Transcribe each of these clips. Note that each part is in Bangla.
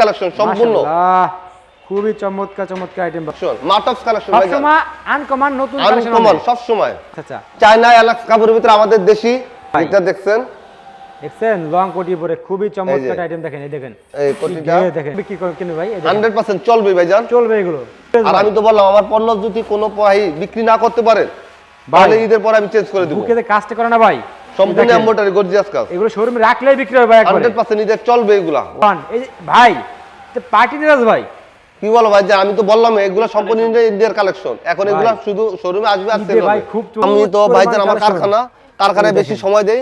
কালেকশন সম্পূর্ণ। খুবই চমৎকার চমৎকার আইটেম মাটক্স কালেকশন ভাই সবসময় আনকমন নতুন কালেকশন আনকমন সব সময়। আচ্ছা চায়না এলাকা কাপড়ের ভিতরে আমাদের দেশি। এটা দেখছেন? দেখছেন? লং কোটি পরে খুবই চমৎকার আইটেম দেখেন এই দেখেন। এই কোটিটা। দেখেন বিক্রি করে কিনে ভাই এই দেখেন। হান্ড্রেড পার্সেন্ট চলবে চলবে এগুলো। আর আমি তো বললাম আমার পণ্য যদি কোনো ভাই বিক্রি না করতে পারেন তাহলে ঈদের পরে আমি চেঞ্জ করে দিব। কাজটা করে না ভাই। সম্পূর্ণ এম্বোটারি গর্জিয়াস কাজ। এগুলো শোরুমে রাখলেই বিক্রি হবে একবারে। হান্ড্রেড পার্সেন্ট ঈদের চলবে এগুলা। ওয়ান, এই ভাই পার্টি ড্রেস ভাই। কি বলো ভাই যে আমি তো বললাম এগুলো সম্পূর্ণ ইন্ডিয়ার কালেকশন এখন এগুলো শুধু শোরুমে আসবে sell ভাই খুব আমি তো ভাইজান আমার কারখানা কারখানায় বেশি সময় দেই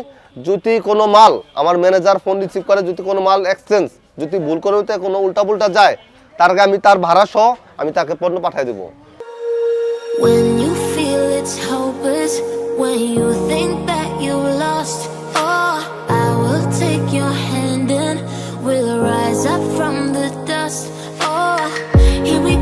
যদি কোনো মাল আমার ম্যানেজার ফোন রিসিভ করে যদি কোনো মাল এক্সচেঞ্জ যদি ভুল করে কোনো উল্টা পুল্টা যায় তার আগে আমি তার ভাড়া সহ আমি তাকে পণ্য পাঠিয়ে দেবো। When you feel it's hopeless, when you think that you lost, oh, I will take your hand and we'll rise up from the dust. Oh, here we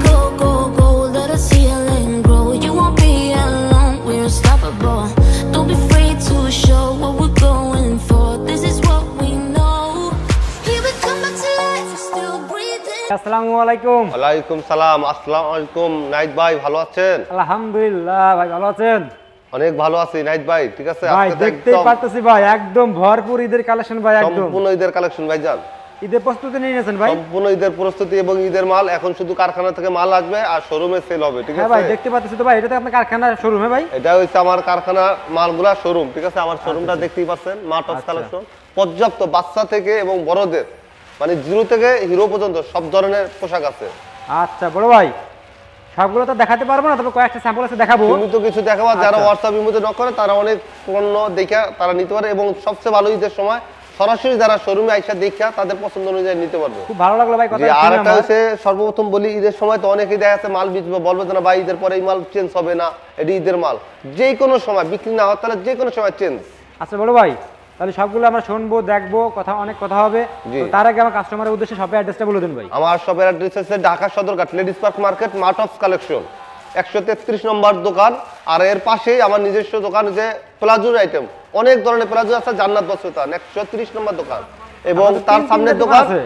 আসসালামু আলাইকুম। ওয়ালাইকুম সালাম আসসালামু আলাইকুম নাইট ভাই ভালো আছেন? আলহামদুলিল্লাহ ভাই ভালো আছেন? অনেক ভালো আছি নাইট ভাই ঠিক আছে? ভাই দেখতেই পারতেছি ভাই একদম ভরপুর ঈদের কালেকশন ভাই একদম। সম্পূর্ণ ঈদের কালেকশন ভাইজান ঈদের প্রস্তুতি নিয়ে নিয়েছেন ভাই? সম্পূর্ণ ঈদের প্রস্তুতি এবং ঈদের মাল এখন শুধু কারখানা থেকে মাল আসবে আর শোরুমে সেল হবে ঠিক হ্যাঁ ভাই দেখতে পাচ্ছি তো ভাই এটা তো আপনার কারখানা শোরুম ভাই? এটা হচ্ছে আমার কারখানা মালগুলা শোরুম ঠিক আছে? আমার শোরুমটা দেখতেই পাচ্ছেন অফ আচ্ছা। কালেকশন। পর্যাপ্ত বাচ্চা থেকে এবং বড়দের। মানে জিরো থেকে হিরো পর্যন্ত সব ধরনের পোশাক আছে। আচ্ছা বড় ভাই সবগুলো তো দেখাতে পারব না তবে কয়েকটা স্যাম্পল আছে দেখাবো। তুমি তো কিছু দেখাবা যারা আচ্ছা। হোয়াটসঅ্যাপ ইমোতে নক করে তারা অনেক পণ্য দেখা তারা নিতে পারে এবং সবচেয়ে ভালো ঈদের সময় সরাসরি যারা শোরুমে আইসা দেখা তাদের পছন্দ অনুযায়ী নিতে পারবে। খুব ভালো লাগল ভাই কথা আর একটা। হচ্ছে সর্বপ্রথম বলি ঈদের সময় তো অনেকেই দেখা যাচ্ছে মাল বিচবে বলবে না ভাই ঈদের পরে এই মাল চেঞ্জ হবে না এটি ঈদের মাল। যে কোনো সময় বিক্রি না হয় তাহলে যে কোনো সময় চেঞ্জ আচ্ছা বড় ভাই তাহলে সবগুলো আমরা শুনব দেখব কথা অনেক কথা হবে। তার আগে আমার কাস্টমারের উদ্দেশ্যে সবের অ্যাড্রেসটা বলে দিন ভাই। আমার শপের অ্যাড্রেস হচ্ছে Dhaka Sadarghat ladies park market mart of collection একশো তেত্রিশ নম্বর দোকান। আর এর পাশেই আমার নিজস্ব দোকান যে প্লাজোর আইটেম অনেক ধরনের প্লাজো আছে জান্নাত বস্তুতান একশো তিরিশ নম্বর দোকান। এবং তার সামনের দোকান আছে।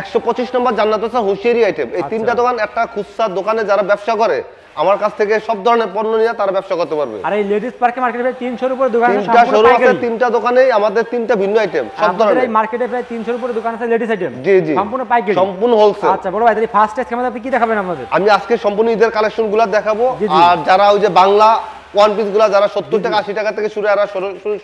একশো পঁচিশ নম্বর জান্নাত হুঁশিয়ারি আইটেম এই আচ্ছা। তিনটা দোকান একটা খুচরা দোকানে যারা ব্যবসা করে আমার কাছ থেকে সব ধরনের পণ্য নিয়ে তারা ব্যবসা করতে পারবে। আর এই লেডিস পার্কে মার্কেটে প্রায় তিনশোর উপরে দোকান আছে তিনটা শোরুম আছে তিনটা দোকানেই আমাদের তিনটা ভিন্ন আইটেম সব ধরনের। এই মার্কেটে প্রায় তিনশোর উপরে দোকান আছে লেডিস আইটেম জি জি। সম্পূর্ণ পাইকারি। সম্পূর্ণ হোলসেল আচ্ছা বড় ভাই তাহলে ফার্স্ট টেস্ট কেমন আপনি কি দেখাবেন আমাদের? আমি আজকে সম্পূর্ণ ঈদের কালেকশনগুলো দেখাবো। আর যারা ওই যে বাংলা ওয়ান পিসগুলা যারা সত্তর টাকা আশি টাকা থেকে শুরু এরা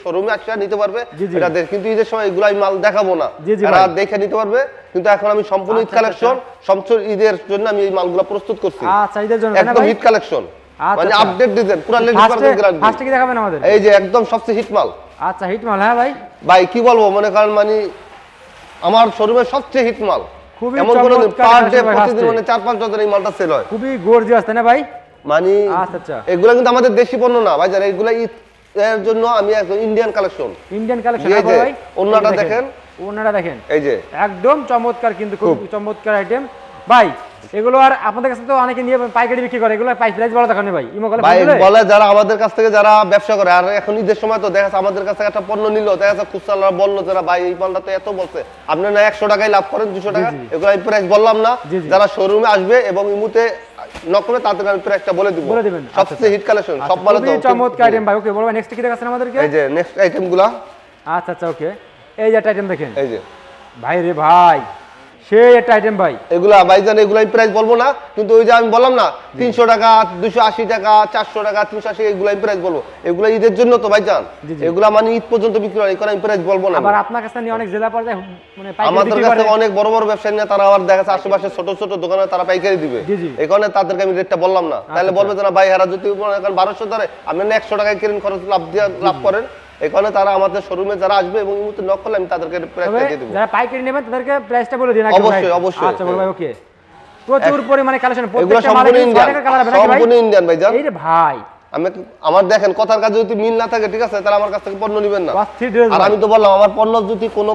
শোরুমে আসে নিতে পারবে। এটা কিন্তু ঈদের সময় এগুলো আমি মাল দেখাবো না। এরা দেখে নিতে পারবে। কিন্তু এখন আমি সম্পূর্ণ ঈদ আচ্ছা, কালেকশন সম্পূর্ণ ঈদের জন্য আমি এই মালগুলো প্রস্তুত করছি। আচ্ছা একদম হিট কালেকশন আচ্ছা, মানে আচ্ছা। আপডেট ডিজাইন পুরো কি দেখাবেন আমাদের? এই যে একদম সবচেয়ে হিট মাল। আচ্ছা হিট মাল হ্যাঁ ভাই। ভাই কি বলব? মনে করেন মানে আমার শোরুমের সবচেয়ে হিট মাল। এমন কোনো পার ডে প্রতিদিন মানে চার পাঁচ ডজন এই মালটা সেল হয়। খুবই গর্জিয়াস তাই না ভাই? মানে আচ্ছা, এগুলা এগুলো কিন্তু আমাদের দেশি পণ্য না ভাই যারা এগুলো এর জন্য আমি একদম ইন্ডিয়ান কালেকশন ইন্ডিয়ান কালেকশন ভাই অন্যটা দেখেন। অন্যটা দেখেন। এই যে। একদম চমৎকার কিন্তু খুব। চমৎকার আইটেম ভাই এগুলো আর আপনাদের কাছে তো অনেকে নিয়ে পাইকারি বিক্রি করে এগুলো প্রাইস ভাই। ইমো ভাই বলে যারা আমাদের কাছ থেকে যারা ব্যবসা করে আর এখন ঈদের সময় তো দেখা আমাদের কাছে একটা পণ্য নিল দেখা যাচ্ছে খুচরা বলল যারা ভাই এই মালটা তো এত বলছে। আপনি না একশো টাকায় লাভ করেন দুশো টাকা? এগুলো আমি প্রাইস বললাম না। যারা শোরুমে আসবে এবং ইমুতে নকলে তাদের আমি প্রাইসটা বলে দিব। বলে দিবেন। সবচেয়ে হিট কালেকশন আচ্ছা, সব মালে তো চমৎকার আইটেম ভাই। ওকে বলব নেক্সট কি দেখাচ্ছেন আমাদেরকে? এই যে নেক্সট আইটেমগুলা। আচ্ছা আচ্ছা ওকে। এই যে একটা আইটেম দেখেন। এই যে। ভাই রে ভাই সেই একটা আইটেম ভাই। এগুলা ভাইজান এগুলা আমি প্রাইস বলব না কিন্তু ওই যে আমি বললাম না তিনশো টাকা দুশো আশি টাকা চারশো টাকা তিনশো আশি এগুলো আমি প্রাইস বলব। এগুলা ঈদের জন্য তো ভাইজান। জি, জি। এগুলা মানে ঈদ পর্যন্ত বিক্রি হয় এগুলো আমি প্রাইস বলব না আবার আপনার কাছে নিয়ে অনেক জেলা পর্যায়ে মানে আমাদের কাছে অনেক বড় বড় ব্যবসায়ী নিয়ে তারা আবার দেখা যাচ্ছে আশেপাশে ছোট ছোট দোকানে তারা পাইকারি দিবে। এই কারণে তাদেরকে আমি রেটটা বললাম না। তাহলে আচ্ছা। বলবে যে না ভাই হারা যদি বারোশো ধরে আপনি একশো টাকায় কিনেন খরচ লাভ দিয়ে লাভ করেন। এই কারণে তারা আমাদের শোরুমে যারা আসবে এবং এই মুহূর্তে নক করলে আমি তাদেরকে প্রাইসটা দিয়ে দেবো। যারা পাইকারি নেবেন তাদেরকে প্রাইসটা বলে দিন অবশ্যই, অবশ্যই। আচ্ছা ভাই ওকে প্রচুর পরিমাণে কালেকশন প্রত্যেকটা মালে সম্পূর্ণ ইন্ডিয়ান ভাই। এই ভাই। আমি আমার দেখেন কথার কাজে যদি মিল না থাকে ঠিক আছে তাহলে আমার কাছ থেকে পণ্য নেবেন না। আর আমি তো বললাম আমার পণ্য যদি কোনো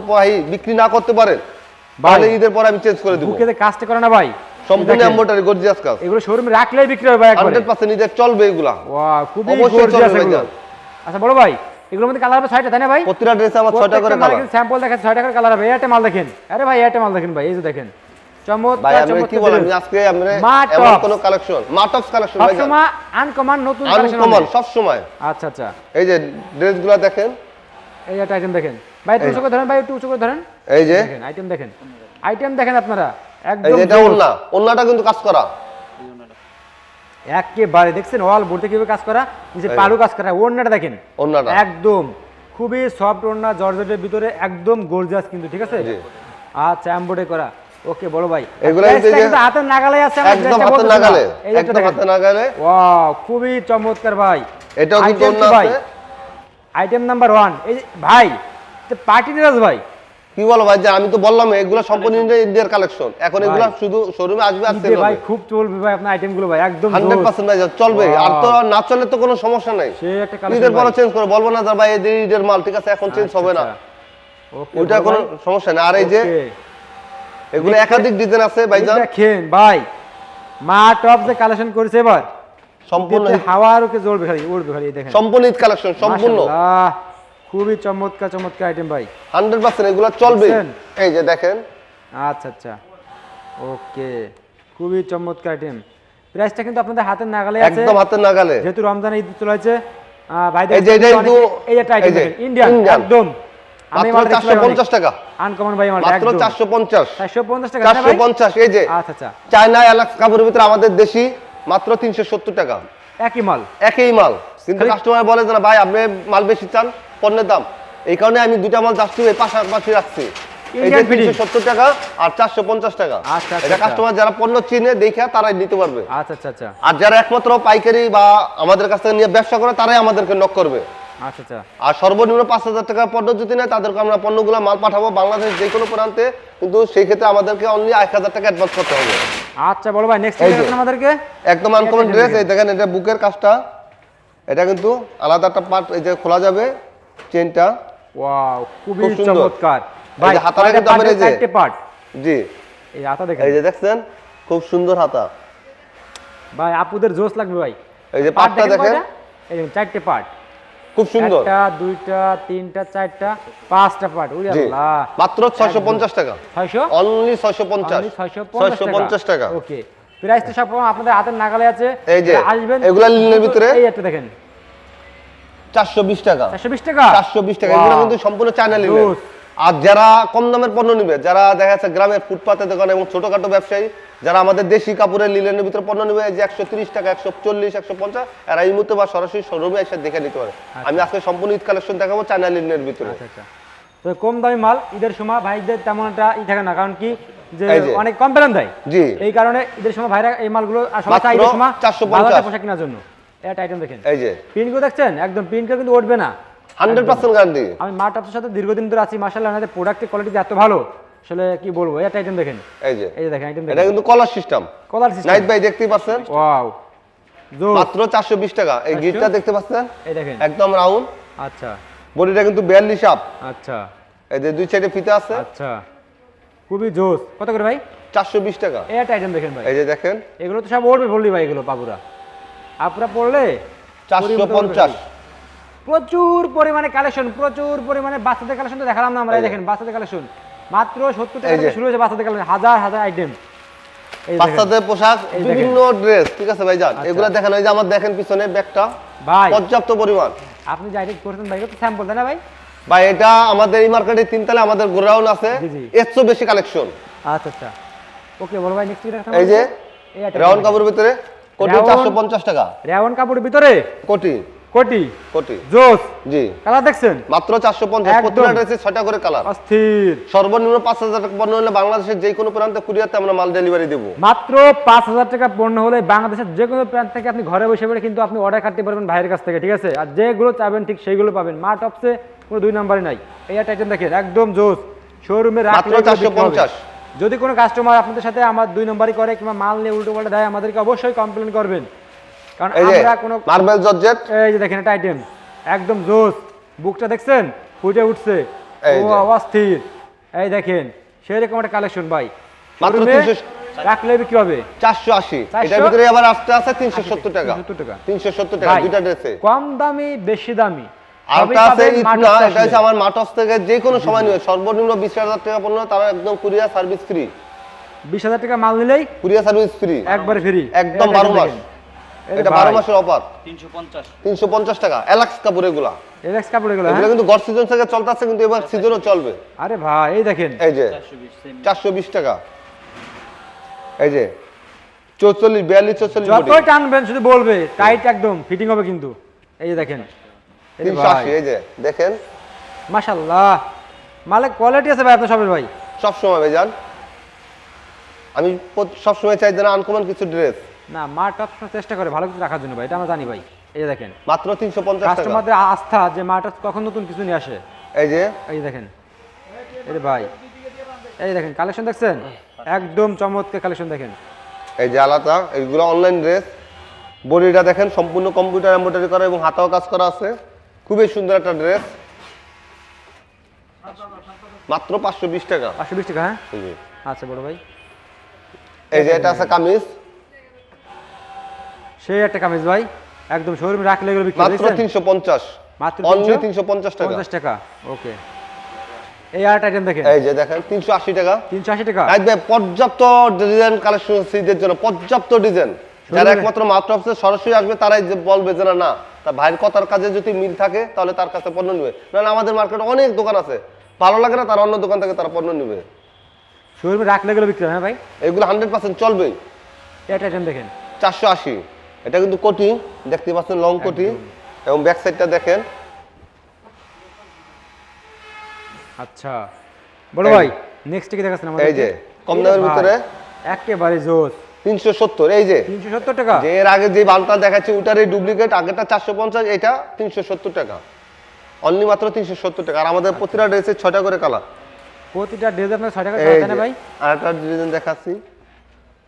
বিক্রি না করতে পারেন তাহলে ঈদের পরে আমি চেঞ্জ করে দিব। বুকেতে কাজটা করে না ভাই। সম্পূর্ণ দেখেন, গর্জিয়াস কাজ। এগুলো শোরুমে রাখলেই বিক্রি হবে একবারে। হান্ড্রেড পার্সেন্ট ঈদের চলবে এগুলা। ওয়াও খুবই অবশ্যই গর্জিয়াস আচ্ছা বড় ভাই। এগুলোর মধ্যে কালার হবে ছয়টা তাই না ভাই? প্রতিটা ড্রেসে আমার ছয়টা করে কালার স্যাম্পল দেখেন ছয় টাকার কালার হবে। এটা মাল দেখেন। আরে ভাই এটা মাল দেখেন ভাই এই যে দেখেন। আচ্ছা আচ্ছা। এই যে দেখেন। এই একটা আইটেম দেখেন। ভাই একটু উঁচু করে ধরেন ভাই একটু উঁচু করে ধরেন। এই যে। আইটেম দেখেন। আইটেম দেখেন আপনারা। এই একদম এটা ওন্না ওন্নাটা কিন্তু কাজ করা। একেবারে দেখছেন অল বোর্ডে কীভাবে কাজ করা নিচে। পালু কাজ করা ওড়নাটা দেখেন ওন্নাটা একদম খুবই সফট ওড়না জর্জেটের ভিতরে একদম গর্জিয়াস কিন্তু ঠিক আছে। আচ্ছা এমব্রয়ডারি করা ওকে বড় ভাই হাতের নাগালে আছে একদম। নাগালে একদম। নাগালে ওয়াও খুবই চমৎকার ভাই এটাও কিন্তু Item ভাই? আছে আইটেম নাম্বার ওয়ান এই ভাই পার্টি ড্রেস ভাই কি বলো ভাই? যে আমি তো বললাম এগুলো সম্পূর্ণ ইন্ডিয়ার কালেকশন এখন এগুলো শুধু শোরুমে আসবে আর ঈদে ভাই খুব চলবে ভাই আপনার আইটেমগুলো ভাই একদম হান্ড্রেড জোস। পার্সেন্ট ভাই চলবে। আর তো না চলে তো কোনো সমস্যা নাই। সে একটা ঈদের পরে কালেকশন চেঞ্জ করে বলব না ভাই এদের ঈদের মাল ঠিক আছে এখন চেঞ্জ হবে না। ওকে ওইটা কোনো সমস্যা না আর এই যে এগুলো একাধিক ডিজাইন আছে ভাইজান দেখেন ভাই মা টপ যে কালেকশন করেছে এবার সম্পূর্ণ ঈদেতে হাওয়া আর ওকে জ্বলবে খালি উড়বে খালি দেখেন। সম্পূর্ণ ঈদ কালেকশন সম্পূর্ণ। মাশাআল্লাহ, খুবই চমৎকার চমৎকার আইটেম ভাই। হান্ড্রেড পার্সেন্ট এগুলো চলবে। এই যে দেখেন। আচ্ছা আচ্ছা। ওকে খুবই চমৎকার আইটেম প্রাইসটা কিন্তু আপনাদের হাতের নাগালে আছে। একদম হাতের নাগালে। যেহেতু রমজান ঈদ চলে আছে ভাই এই যে এটা কিন্তু এই একটা আইটেম ইন্ডিয়ান একদম। আমি মাত্র চারশো পঞ্চাশ টাকা। আনকমন ভাই মাত্র চারশো পঞ্চাশ। চারশো পঞ্চাশ টাকা চারশো পঞ্চাশ এই যে। আচ্ছা আচ্ছা। চায়না এলাকা কাপড়ের ভিতরে আমাদের দেশি মাত্র তিনশো সত্তর টাকা। একই মাল। একই মাল। কিন্তু কাস্টমার বলে যে না ভাই আপনি মাল বেশি চান? পণ্যের দাম। এই কারণে আমি দুইটা মাল জাস্ট এই পাশাপাশি রাখছি। এই যে Indian fitting। তিনশো সত্তর টাকা আর চারশো পঞ্চাশ টাকা। আচ্ছা, আচ্ছা, এটা আচ্ছা। কাস্টমার যারা পণ্য চিনে দেখে তারাই নিতে পারবে। আচ্ছা আচ্ছা আর যারা একমাত্র পাইকারি বা আমাদের কাছ থেকে নিয়ে ব্যবসা করে তারাই আমাদেরকে নক করবে। আর সর্বনিম্ন পাঁচ হাজার টাকা পণ্য যদি নেয় তাদেরকে আমরা পণ্যগুলো মাল পাঠাবো বাংলাদেশ যে কোনো প্রান্তে। কিন্তু সেই ক্ষেত্রে আমাদেরকে অনলি এক হাজার টাকা অ্যাডভান্স করতে হবে। আচ্ছা বলো ভাই নেক্সট আমাদেরকে? একদম আনকমন ড্রেস। এই দেখেন এটা বুকের কাজটা। এটা কিন্তু আলাদা একটা পার্ট এই যে খোলা যাবে। চেনটা? ওয়াও খুবই চমৎকার। ভাই যে হাতাটা কিন্তু আমার এই যে- চারটে পার্ট। জি। এই হাতা দেখেন। এই যে দেখছেন খুব সুন্দর হাতা। ভাই আপুদের জোশ লাগবে ভাই। এই যে পার্ট পাটটা দেখেন এই দেখেন চারটে পার্ট খুব সুন্দর। একটা দুইটা তিনটা চারটা পাঁচটা পার্ট জি। আল্লাহ। মাত্র ছয়শো পঞ্চাশ টাকা। ছয়শো? অনলি ছয়শো পঞ্চাশ। ছয়শো পঞ্চাশ টাকা। ওকে প্রাইস তো সব আপনাদের হাতের নাগালে আছে। এই যে, আসবেন। এগুলা লিনের ভিতরে? এই একটা দেখেন। চারশো বিশ টাকা। চারশো বিশ টাকা? চারশো বিশ টাকা। এগুলো কিন্তু সম্পূর্ণ চায়না লিনের আর যারা কম দামের পণ্য নিবে যারা দেখা যাচ্ছে গ্রামের ফুটপাতের দোকান এবং ছোটখাটো ব্যবসায়ী যারা আমাদের দেশি কাপড়ের লিলেনের ভিতরে পণ্য নিবে যে একশো তিরিশ টাকা একশো চল্লিশ একশো পঞ্চাশ এরা এই মুহূর্তে বা সরাসরি শোরুমে এসে দেখে নিতে পারে। আমি আজকে সম্পূর্ণ ঈদ কালেকশন দেখাবো চায়না লিনের ভিতরে। আচ্ছা আচ্ছা। তো কম দামি মাল ঈদের সময় ভাইদের তেমন একটা ই থাকে না কারণ কি যে অনেক কম বেতন দেয়। জি। এই কারণে ঈদের সময় ভাইরা এই মালগুলো আর চাই ঈদের সময় 450 ভালো একটা পোশাক কেনার জন্য। এটা আইটেম দেখেন। এই যে। প্রিন্টগুলো দেখছেন? একদম প্রিন্টটা কিন্তু উঠবে না। Hundred percent guarantee Ami Mart আপনার সাথে দীর্ঘদিন ধরে আছি মার্শাল্লাহ আমাদের প্রোডাক্টের কোয়ালিটি এত ভালো আসলে কি বলব? এটা আইটেম দেখেন। এই যে। এই যে দেখেন আইটেম এটা কিন্তু collar system collar system night ভাই দেখতেই পাচ্ছেন? ওয়াও মাত্র চারশো বিশ টাকা। এই গিটটা দেখতে পাচ্ছেন? এই দেখেন। একদম রাউন্ড আচ্ছা। বডিটা কিন্তু বিয়াল্লিশ আপ আচ্ছা। এই যে দুই সাইডে ফিতে আছে। আচ্ছা। খুবই জোস। কত করে ভাই? চারশো বিশ টাকা। এই একটা আইটেম দেখেন ভাই। এই যে দেখেন। এগুলো তো সব উঠবে বললি ভাই এগুলো বাবুরা। আপনারা পড়লে চারশো পঞ্চাশ। প্রচুর পরিমাণে কালেকশন প্রচুর পরিমাণে বাচ্চাদের কালেকশন তো দেখালাম না আমরা। দেখেন বাচ্চাদের কালেকশন মাত্র সত্তর টাকা থেকে শুরু হয়েছে বাচ্চাদের কালেকশন হাজার হাজার আইটেম বাচ্চাদের পোশাক বিভিন্ন ড্রেস ঠিক আছে ভাইজান? আচ্ছা। এগুলো দেখেন ওই যে আমার দেখেন পিছনে ব্যাগটা। ভাই। পর্যাপ্ত পরিমাণ। আপনি যে আইটেম করছেন ভাই তো স্যাম্পল তাই না ভাই? ভাই এটা আমাদের এই মার্কেটে তিনতলা আমাদের গোডাউন আছে। এর বেশি কালেকশন আচ্ছা আচ্ছা। ওকে বলো ভাই নেক্সট এই যে রাউন্ড কাপড়ের ভিতরে। কোটি রাউন্ড- চারশো পঞ্চাশ টাকা। রেওয়ান কাপড়ের ভিতরে? কোটি। কোটি? কোটি। জোস? জি। কালার দেখছেন? মাত্র চারশো পঞ্চাশ একদম। প্রতিটা ড্রেসে ছয়টা করে কালার। অস্থির। সর্বনিম্ন পাঁচ হাজার টাকা পণ্য হলে বাংলাদেশের যে কোনো প্রান্তে কুরিয়াতে আমরা মাল ডেলিভারি দেবো। মাত্র পাঁচ হাজার টাকা পণ্য হলে বাংলাদেশের যে কোনো প্রান্ত থেকে আপনি ঘরে বসে বসে কিন্তু আপনি অর্ডার কাটতে পারবেন ভাইয়ের কাছ থেকে ঠিক আছে? আর যেগুলো চাবেন ঠিক সেইগুলো পাবেন। মা টপসে কোনো দুই নাম্বারই নাই। এই আইটেম দেখেন একদম জোস। শোরুমে মাত্র 450 যদি কোনো কাস্টমার আপনাদের সাথে আমার দুই নম্বরই করে কিংবা মাল নিয়ে উল্টো পাল্টা দেয় আমাদেরকে অবশ্যই কমপ্লেন করবেন। কারণ আমরা কোনো মার্বেল জর্জেট এই যে দেখেন একটা আইটেম একদম জোস। বুকটা দেখছেন? ফুটে উঠছে। এই ও যে। অস্থির। এই দেখেন সেরকম একটা কালেকশন ভাই। মাত্র 300 রাখলে বিক্রি হবে। চারশো আশি। এটার ভিতরে আবার আসতে আছে তিনশো সত্তর টাকা। 370 টাকা। তিনশো সত্তর টাকা ভাই, দুইটা ড্রেসে কম দামি বেশি দামি। আর সবই ওটা আছে পাবেন ইটনা এটা হচ্ছে আমার মাটস থেকে যে কোনো সময় নিবে। সর্বনিম্ন বিশ হাজার টাকা পণ্য তারা একদম কুরিয়ার সার্ভিস ফ্রি বিশ হাজার টাকা মাল নিলেই কুরিয়ার সার্ভিস ফ্রি একবারে ফ্রি একদম বারো মাস। এটা বারো মাসের অফার তিনশো পঞ্চাশ। টাকা। এলাক্স কাপড় এগুলা। এলেক্স কাপড় এগুলো এগুলো কিন্তু গড় সিজন থেকে চলতেছে কিন্তু এবার সিজনও চলবে। আরে ভাই এই দেখেন। এই যে চারশো বিশ চারশো বিশ টাকা। এই যে চৌচল্লিশ বিয়াল্লিশ চৌচল্লিশ যতই টানবেন শুধু বলবে টাইট একদম ফিটিং হবে কিন্তু। এই যে দেখেন। এই যে দেখেন। কোয়ালিটি আছে ভাই আপনার সবের ভাই। সবসময় ভাই যান আমি প্রত- সবসময় চাই যেন আনকমন কিছু ড্রেস না মা টপ চেষ্টা করে ভালো কিছু রাখার জন্য ভাই এটা আমরা জানি ভাই। এই দেখেন। মাত্র তিনশো পঞ্চাশ টাকা। কাস্টমারদের আস্থা যে মা টপ কখন নতুন কিছু নিয়ে আসে। এই যে। এই দেখেন। এই ভাই। এই দেখেন কালেকশন দেখছেন? একদম চমৎকার কালেকশন দেখেন। এই যে আলাদা এইগুলো অনলাইন ড্রেস বডিটা দেখেন সম্পূর্ণ কম্পিউটার এম্ব্রয়ডারি করা এবং হাতাও কাজ করা আছে। খুবই সুন্দর একটা ড্রেস। মাত্র পাঁচশো বিশ টাকা। পাঁচশো বিশ টাকা হ্যাঁ? আচ্ছা বড় ভাই। এই যে এটা আছে কামিজ। সেই একটা কামিজ ভাই একদম শোরুমে রাখলে এগুলো বিক্রি মাত্র দেখছেন? তিনশো পঞ্চাশ। মাত্র অনলি তিনশো? পঞ্চাশ টাকা। পঞ্চাশ টাকা ওকে এই আরেকটা আইটেম দেখেন। এই যে দেখেন তিনশো আশি টাকা। তিনশো আশি টাকা? একদম পর্যাপ্ত ডিজাইন কালেকশন সিদের জন্য পর্যাপ্ত ডিজাইন যারা একমাত্র মাত্র অফিসে সরাসরি আসবে তারাই বলবে যে না না তার ভাইয়ের কথার কাজে যদি মিল থাকে তাহলে তার কাছে পণ্য নেবে। নাহলে আমাদের মার্কেটে অনেক দোকান আছে। ভালো লাগে না তার অন্য দোকান থেকে তারা পণ্য নেবে। শোরুমে রাখলে এগুলো বিক্রি হ্যাঁ ভাই? এগুলো হান্ড্রেড পার্সেন্ট চলবেই এই একটা আইটেম দেখেন। চারশো আশি। এটা কিন্তু কোটি দেখতে পাচ্ছেন লং কোটি। এবং ব্যাক সাইডটা দেখেন। আচ্ছা। বড় ভাই নেক্সট কি দেখাচ্ছেন আমাদের এই যে, কম দামের ভিতরে। একেবারে জোস। তিনশো সত্তর এই যে। তিনশো সত্তর টাকা? যে এর আগে যে বালটা দেখাচ্ছি ওটার এই ডুপ্লিকেট আগেটা চারশো পঞ্চাশ এটা তিনশো সত্তর টাকা। অনলি মাত্র তিনশো সত্তর টাকা। আর আমাদের প্রতিটা ড্রেসে করে কালার। প্রতিটা ড্রেস আপনার ছয় টাকা না ভাই? আর একটা ডিজাইন দেখাচ্ছি।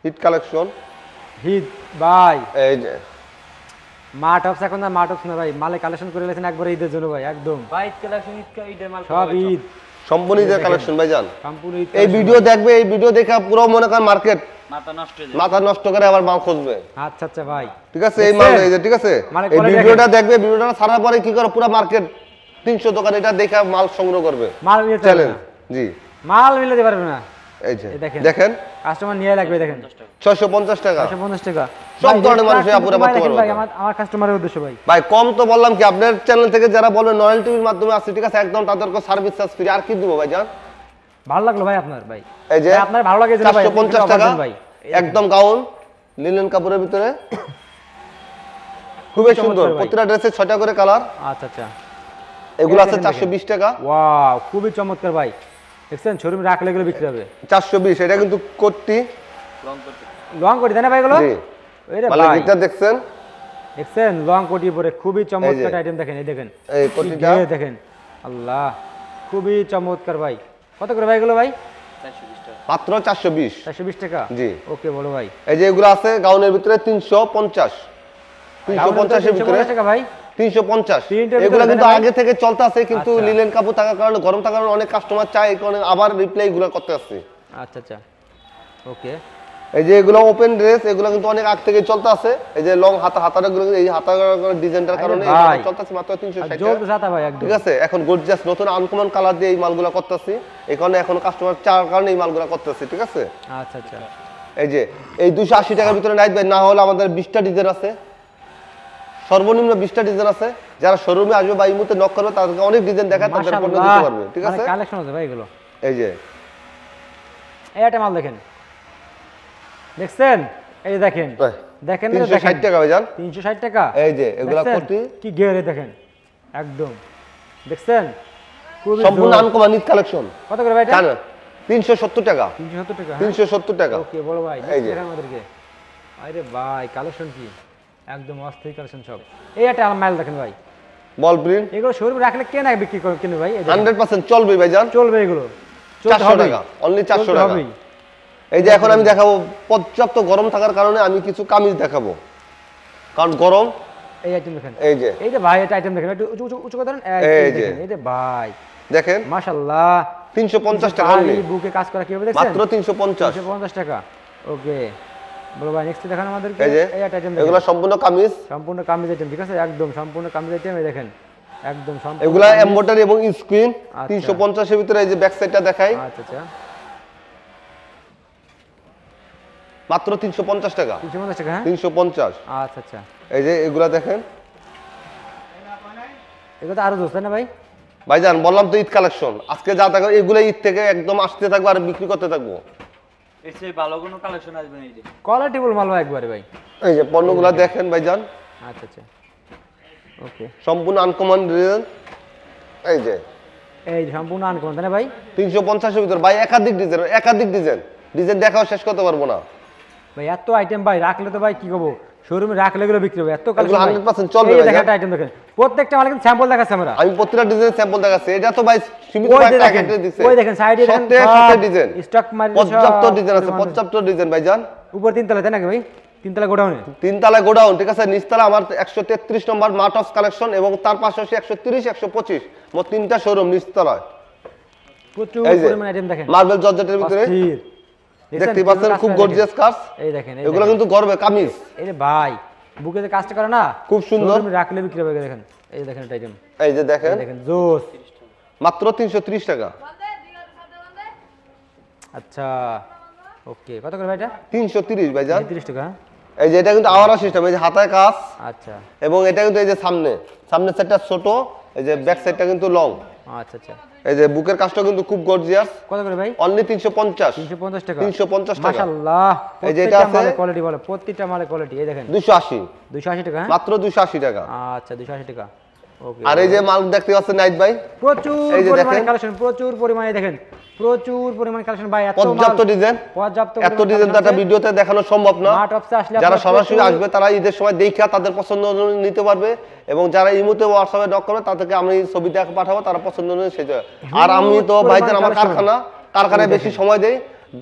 Hit collection. হিট ভাই। এই যে। মা টপস এখন না মা টপস না ভাই মালে কালেকশন করে রেখেছেন একবার ঈদের জন্য ভাই একদম। বাইক কালেকশন ঈদকা ঈদের মাল সব ঈদ। সম্পূর্ণ কালেকশন সম্পূর্ণ ঈদ এই ভিডিও দেখবে এই ভিডিও দেখে পুরো মনে করেন মার্কেট মাথা নষ্ট যাবে। মাথা নষ্ট করে আবার মাল খুঁজবে। আচ্ছা আচ্ছা ভাই। ঠিক আছে? এই মাল এই যে ঠিক আছে? মানে এই ভিডিওটা দেখবে ভিডিওটা ছাড়ার পরে কি করে পুরো মার্কেট তিনশো দোকান এটা দেখে মাল সংগ্রহ করবে। মাল মিলাতে পারবে না। জি। মাল মিলাতে পারবে না। এই যে দেখেন। দেখেন। কাস্টমার নিয়ে লাগবে দেখেন। ছয়শো পঞ্চাশ টাকা। একশো পঞ্চাশ টাকা। সব ধরনের আপুরা পারবে ভাই, আমার কাস্টমারের উদ্দেশ্য ভাই। ভাই কম তো বললাম কি আপনার চ্যানেল থেকে যারা বলবে নয়েল টিভির মাধ্যমে আসছে ঠিক আছে একদম তাদেরকে সার্ভিস চার্জ ফ্রি আর কি দিব ভাই জান? ভালো লাগল ভাই আপনার ভাই। এই যে আপনার ভালো লাগে ভাই, চারশো পঞ্চাশ আপনি টাকা ভাই। একদম গাউন লিনেন কাপড়ের ভিতরে। খুবই সুন্দর। প্রতিটা ড্রেসে ছয়টা করে কালার আচ্ছা আচ্ছা। এগুলো আছে দেখেন, চারশো বিশ টাকা। ওয়াও খুবই চমৎকার ভাই। দেখছেন শোরুমে রাখলে এগুলো বিক্রি হবে। চারশো বিশ এটা কিন্তু করতে লং কোটি তাই না ভাই এগুলো? জি। গিটার দেখছেন? দেখছেন? লং কোটি পরে খুবই চমৎকার আইটেম দেখেন এই দেখেন। এই কোটিটা? দেখেন। আল্লাহ খুবই চমৎকার ভাই। কত করে ভাই এগুলো ভাই? টাকা মাত্র চারশো বিশ। চারশো বিশ টাকা? জি। ওকে বলো ভাই। এই যে এগুলো আছে গাউনের ভিতরে তিনশো পঞ্চাশ। তিনশো পঞ্চাশের ভিতরে টাকা ভাই? তিনশো পঞ্চাশ। এগুলো কিন্তু? আগে থেকে চলতে আছে কিন্তু আচ্ছা। লিলেন কাপড় থাকার কারণে গরম থাকার কারণে অনেক কাস্টমার চায় এই কারণে আবার রিপ্লাই এগুলো করতে আসছে। আচ্ছা আচ্ছা। ওকে। এই যে এগুলো ওপেন ড্রেস এগুলো কিন্তু অনেক আগ থেকে চলতে আছে এই যে লং হাতা হাতাটা গুলো এই হাতা ডিজাইনটার কারণে ভাই। চলতে আছে মাত্র তিনশো ষাট জলদি সাতা ভাই একদম। ঠিক আছে? এখন গর্জিয়াস নতুন আনকমন কালার দিয়ে এই মালগুলো করতেছি। এই কারণে এখন কাস্টমার চার কারণে এই মালগুলো করতেছি ঠিক আছে? আচ্ছা আচ্ছা। এই যে এই দুশো আশি টাকার ভিতরে নাইট ভাই না হলে আমাদের বিশটা ডিজাইন আছে। সর্বনিম্ন বিশটা ডিজাইন আছে। যারা শোরুমে আসবে বা এই মুহূর্তে নক করবে তাদেরকে অনেক ডিজাইন দেখায় তাদের পণ্য দিতে পারবে ঠিক মানে আছে? কালেকশন আছে ভাই এগুলো। এই যে। এই একটা মাল দেখেন। দেখছেন? এই দেখেন। ভাই, দেখেন না, তিনশো দেখেন? ষাট টাকা ভাই যান তিনশো ষাট টাকা? এই যে, এগুলা? কোটি। কি গেরে দেখেন? একদম। দেখছেন? সম্পূর্ণ জোর। আনকমন কালেকশন কত করে ভাই এটা জানেন? তিনশো সত্তর টাকা। তিনশো সত্তর টাকা হ্যাঁ? তিনশো সত্তর টাকা। ওকে বড় ভাই এই যে। আমাদেরকে। আরে ভাই কালেকশন কি? একদম অস্থির কালেকশন সব। এই একটা মাইল দেখেন ভাই। Ball print. এগুলো শোরুমে রাখলে কে না বিক্রি করে কিনে ভাই এই দেখেন। হান্ড্রেড পার্সেন্ট চলবে ভাই যান চলবে এগুলো। চলতে চারশো হবেই। টাকা। অনলি চারশো চলতে টাকা। হবেই। এই যে এখন আমি দেখাবো পর্যাপ্ত গরম থাকার কারণে আমি কিছু কামিজ দেখাবো। কারণ গরম এই আইটেম দেখেন। এই যে। এই যে ভাই এটা আইটেম দেখেন। একটু উঁচু উঁচু- করে ধরেন এই যে। এই যে ভাই। দেখেন। মাশাআল্লাহ। তিনশো পঞ্চাশ টাকা গাড়ি, বুকে কাজ করা কীভাবে দেখছেন? মাত্র তিনশো পঞ্চাশ। 350 টাকা। ওকে। বলো ভাই নেক্সট দেখান আমাদেরকে। এই যে। এই আইটেম এগুলো সম্পূর্ণ কামিজ। সম্পূর্ণ কামিজ আইটেম ঠিক আছে? একদম সম্পূর্ণ কামিজ আইটেম এই দেখেন। একদম সম্পূর্ণ এগুলা। এবং স্ক্রিন আচ্ছা। তিনশো পঞ্চাশের ভিতরে এই যে ব্যাক সাইডটা দেখাই। আচ্ছা আচ্ছা। মাত্র তিনশো পঞ্চাশ টাকা। তিনশো পঞ্চাশ টাকা হ্যাঁ? তিনশো পঞ্চাশ। আচ্ছা আচ্ছা। এই যে এগুলা দেখেন। এগুলো তো আরও দোষ না ভাই? ভাইজান বললাম তো ঈদ কালেকশন। আজকে যা থাকবে এগুলো ঈদ থেকে একদম আসতে থাকব আর বিক্রি করতে থাকব। এর ভালো কোনো কালেকশন আসবে না এই যে। কোয়ালিটিফুল মাল একবারে ভাই। এই যে পণ্যগুলা দেখেন ভাইজান। আচ্ছা আচ্ছা। ওকে সম্পূর্ণ আনকমন ডিজাইন এই যে। এই সম্পূর্ণ আনকমন তাই না ভাই? তিনশো পঞ্চাশের ভিতর। ভাই একাধিক ডিজাইন একাধিক ডিজাইন ডিজাইন দেখাও শেষ করতে পারব না। ভাই এত আইটেম ভাই রাখলে তো ভাই কি করব? শোরুমে রাখলে এগুলো বিক্রি হবে এত এগুলো কালেকশন 100% চলবে ভাই, দেখেন হ্যাঁ? আইটেম দেখেন প্রত্যেকটা মাল কিন্তু স্যাম্পল দেখাচ্ছে আমরা। আমি প্রতিটা ডিজাইন স্যাম্পল দেখাচ্ছি এটা তো ভাই সীমিত কয়েকটা আইটেম দিছে। ওই দেখেন, এ দেখেন, সব ডিজাইন মারি পর্যাপ্ত সব ডিজাইন আছে পরিমাণে। পর্যাপ্ত ডিজাইন ভাইজান। উপর তিনতলা তাই নাকি ভাই? তিনতলা গোডাউনে? তিনতলা গোডাউন ঠিক আছে? নিচতলা আমার একশো তেত্রিশ নম্বর মার্ট অফ কালেকশন এবং তার পাশাপাশি একশো তিরিশ একশো পঁচিশ মোট তিনটা শোরুম নিচতলায়। প্রচুর এই আইটেম দেখেন। মার্বেল জর্জেটের ভিতরে। দেখতে পাচ্ছেন খুব গর্জিয়াস কাজ। এই দেখেন এগুলো কিন্তু গর্বে কামিজ। এই ভাই বুকে যে কাজটা করে না? খুব সুন্দর। রাখলে বিক্রি হবে দেখেন। এই দেখেন আইটেম এই যে দেখেন। দেখেন জোস। মাত্র তিনশো ত্রিশ টাকা। আচ্ছা ওকে কত করে ভাই এটা? তিনশো তিরিশ ভাইজান। তিরিশ টাকা হ্যাঁ? এই যে এটা কিন্তু আওয়ারা সিস্টেম এই যে হাতায় কাজ। আচ্ছা। এবং এটা কিন্তু এই যে সামনে সামনের সাইডটা ছোট এই যে ব্যাক সাইডটা কিন্তু লং আচ্ছা আচ্ছা। এই যে বুকের কাজটা কিন্তু খুব গর্জিয়াস কত করে ভাই? অনলি তিনশো পঞ্চাশ। তিনশো পঞ্চাশ টাকা? তিনশো পঞ্চাশ টাকা। মাশাআল্লাহ এই যে এটা আছে- কোয়ালিটি বলে প্রত্যেকটা মালের কোয়ালিটি এই দেখেন। দুশো আশি। দুইশো আশি টাকা হ্যাঁ? মাত্র দুশো আশি টাকা। আচ্ছা দুইশো আশি টাকা। ওকে আর এই যে মাল দেখতে পাচ্ছেন নাইট ভাই? প্রচুর এই যে দেখেন। কালেকশন প্রচুর পরিমাণে দেখেন। প্রচুর পরিমাণে কালেকশন ভাই এত পর্যাপ্ত ডিজাইন পর্যাপ্ত এত ডিজাইন একটা ভিডিওতে দেখানো সম্ভব না। যারা সরাসরি আসবে তারা ঈদের সময় দেখা তাদের পছন্দ অনুযায়ী নিতে পারবে এবং যারা ইমুতে হোয়াটসঅ্যাপে নক করবে তাদেরকে আমি ছবি দেখে পাঠাবো তারা পছন্দ অনুযায়ী সেটা আর আমি তো ভাইজান আমার কারখানা। কারখানায় বেশি সময় দেই।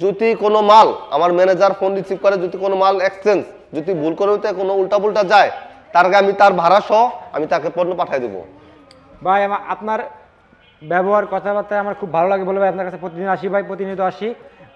যদি কোনো মাল আমার ম্যানেজার ফোন রিসিভ করে যদি কোনো মাল এক্সচেঞ্জ যদি ভুল করে হতে কোনো উল্টাপুল্টা যায় তার আমি তার ভাড়া সহ আমি তাকে পণ্য পাঠিয়ে দেবো। ভাই আমার আপনার ব্যবহার, কথাবার্তায় আমার খুব ভালো লাগে বলে ভাই, আপনার কাছে প্রতিদিন আসি ভাই, প্রতিনিয়ত আসি।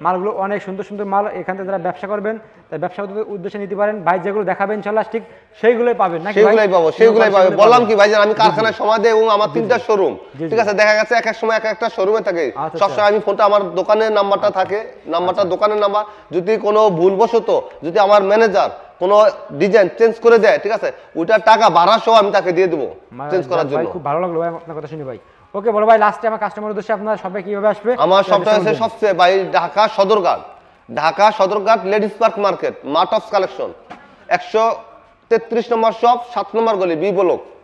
মালগুলো অনেক সুন্দর সুন্দর মাল এখান থেকে যারা ব্যবসা করবেন তাই ব্যবসা উদ্দেশ্যে নিতে পারেন। ভাই যেগুলো দেখাবেন ইনশাল্লাহ ঠিক সেইগুলোই পাবেন। ভাই? সেগুলাই পাবো সেগুলাই পাবো। বললাম। কি ভাইজান আমি কারখানায় সময় এবং আমার তিনটা শোরুম। ঠিক আছে দেখা গেছে এক এক সময় এক একটা শোরুমে থাকে। আচ্ছা, সবসময় আমি ফোনটা আমার দোকানের নাম্বারটা থাকে। নাম্বারটা দোকানের নাম্বার। যদি কোনো ভুলবশত যদি আমার ম্যানেজার কোনো ডিজাইন চেঞ্জ করে দেয় ঠিক আছে ওইটার টাকা ভাড়া সহ আমি তাকে দিয়ে দেবো চেঞ্জ করার জন্য। খুব ভালো লাগল ভাই আপনার কথা শুনি ভাই। ওকে বলো ভাই লাস্টে আমার কাস্টমার উদ্দেশ্যে আপনার সবাই কীভাবে আসবে? আমার সবটা আছে সবচেয়ে ভাই Dhaka Sadarghat. Dhaka Sadarghat ladies park market mart of collection. একশো তেত্রিশ নম্বর শপ সাত নম্বর গলি বি ব্লক।